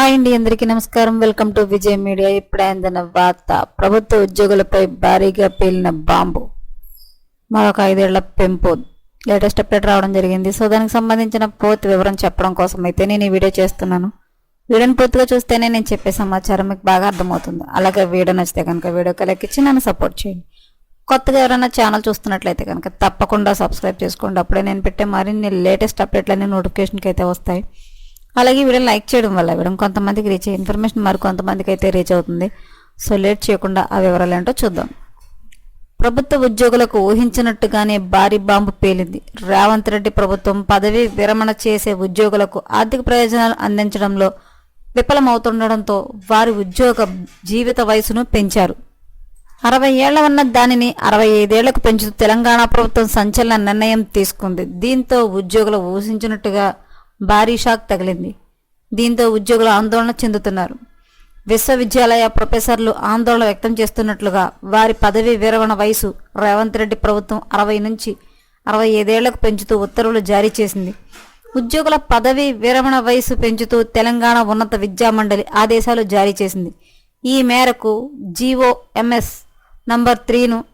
Hi అండి అందరికీ నమస్కారం. Welcome to Vijay media. ఇప్పుడైందన్న వార్త ప్రభుత్వ ఉద్యోగులపై భారీగా పేలిన బాంబు. మరొక ఐదేళ్ళ పెంపు. లేటెస్ట్ అప్డేట్ రావడం జరిగింది. సో దానికి సంబంధించిన పూర్తి వివరం చెప్పడం కోసం అయితే నేను ఈ వీడియో చేస్తున్నాను. వీడియోని పూర్తిగా చూస్తేనే నేను చెప్పే సమాచారం మీకు బాగా అర్థమవుతుంది. అలాగే వీడియో నచ్చితే కనుక వీడియో కలెక్ట్ ఇచ్చి నన్ను సపోర్ట్ చేయండి. కొత్తగా ఎవరైనా ఛానల్ చూస్తున్నట్లయితే కనుక తప్పకుండా సబ్స్క్రైబ్ చేసుకోండి. అప్పుడే నేను పెట్టే మరిన్ని లేటెస్ట్ అప్డేట్లన్నీ నోటిఫికేషన్కి అయితే వస్తాయి. అలాగే వీడియో లైక్ చేయడం వల్ల వీడియో కొంతమందికి రీచ్ అయ్యే ఇన్ఫర్మేషన్ మరి కొంతమందికి అయితే రీచ్ అవుతుంది. సో లేట్ చేయకుండా ఆ వివరాలు ఏంటో చూద్దాం. ప్రభుత్వ ఉద్యోగులకు ఊహించినట్టుగానే భారీ బాంబు పేలింది. రేవంత్ రెడ్డి ప్రభుత్వం పదవి విరమణ చేసే ఉద్యోగులకు ఆర్థిక ప్రయోజనాలు అందించడంలో విఫలమవుతుండడంతో వారి ఉద్యోగ జీవిత వయసును పెంచారు. అరవై ఏళ్ళ ఉన్న దానిని అరవై ఐదేళ్ళకు పెంచుతూ తెలంగాణ ప్రభుత్వం సంచలన నిర్ణయం తీసుకుంది. దీంతో ఉద్యోగులు ఊహించినట్టుగా భారీ షాక్ తగిలింది. దీంతో ఉద్యోగులు ఆందోళన చెందుతున్నారు. విశ్వవిద్యాలయ ప్రొఫెసర్లు ఆందోళన వ్యక్తం చేస్తున్నట్లుగా వారి పదవీ విరమణ వయసు రేవంత్ రెడ్డి ప్రభుత్వం అరవై నుంచి అరవై ఐదేళ్ళకు పెంచుతూ ఉత్తర్వులు జారీ చేసింది. ఉద్యోగుల పదవీ విరమణ వయసు పెంచుతూ తెలంగాణ ఉన్నత విద్యామండలి ఆదేశాలు జారీ చేసింది. ఈ మేరకు జీఓఎంఎస్ నంబర్ త్రీను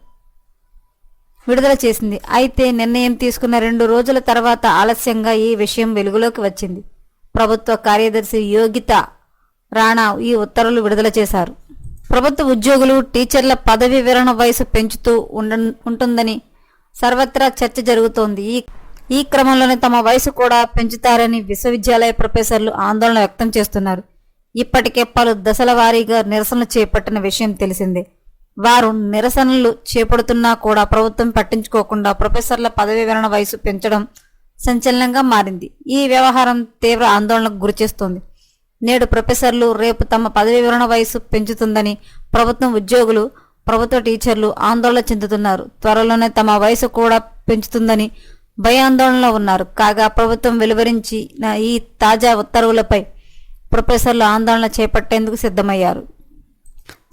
విడుదల చేసింది. అయితే నిర్ణయం తీసుకున్న రెండు రోజుల తర్వాత ఆలస్యంగా ఈ విషయం వెలుగులోకి వచ్చింది. ప్రభుత్వ కార్యదర్శి యోగిత రాణా ఈ ఉత్తర్వులు విడుదల చేశారు. ప్రభుత్వ ఉద్యోగులు టీచర్ల పదవి విరమణ వయసు పెంచుతూ ఉండ ఉంటుందని సర్వత్రా చర్చ జరుగుతోంది. ఈ ఈ క్రమంలోనే తమ వయసు కూడా పెంచుతారని విశ్వవిద్యాలయ ప్రొఫెసర్లు ఆందోళన వ్యక్తం చేస్తున్నారు. ఇప్పటికే పలు దశల వారీగా నిరసనలు చేపట్టిన విషయం తెలిసిందే. వారు నిరసనలు చేపడుతున్నా కూడా ప్రభుత్వం పట్టించుకోకుండా ప్రొఫెసర్ల పదవి విరణ వయసు పెంచడం సంచలనంగా మారింది. ఈ వ్యవహారం తీవ్ర ఆందోళనకు గురిచేస్తోంది నేడు ప్రొఫెసర్లు రేపు తమ పదవి వివరణ వయసు పెంచుతుందని ప్రభుత్వం ఉద్యోగులు ప్రభుత్వ టీచర్లు ఆందోళన చెందుతున్నారు. త్వరలోనే తమ వయసు కూడా పెంచుతుందని భయాందోళనలో ఉన్నారు. కాగా ప్రభుత్వం వెలువరించిన ఈ తాజా ఉత్తర్వులపై ప్రొఫెసర్లు ఆందోళన చేపట్టేందుకు సిద్ధమయ్యారు.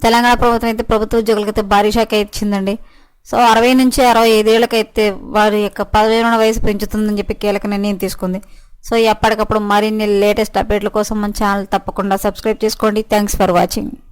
తెలంగాణ ప్రభుత్వం అయితే ప్రభుత్వ ఉద్యోగులకైతే భారీ షాక్ ఇచ్చిందండి సో అరవై నుంచి అరవై ఐదేళ్ళకైతే వారి యొక్క పదవి వయసు పెంచుతుందని చెప్పి కీలక నిర్ణయం తీసుకుంది. సో ఎప్పటికప్పుడు మరిన్ని లేటెస్ట్ అప్డేట్ల కోసం మన ఛానల్ తప్పకుండా సబ్స్క్రైబ్ చేసుకోండి. Thanks for watching.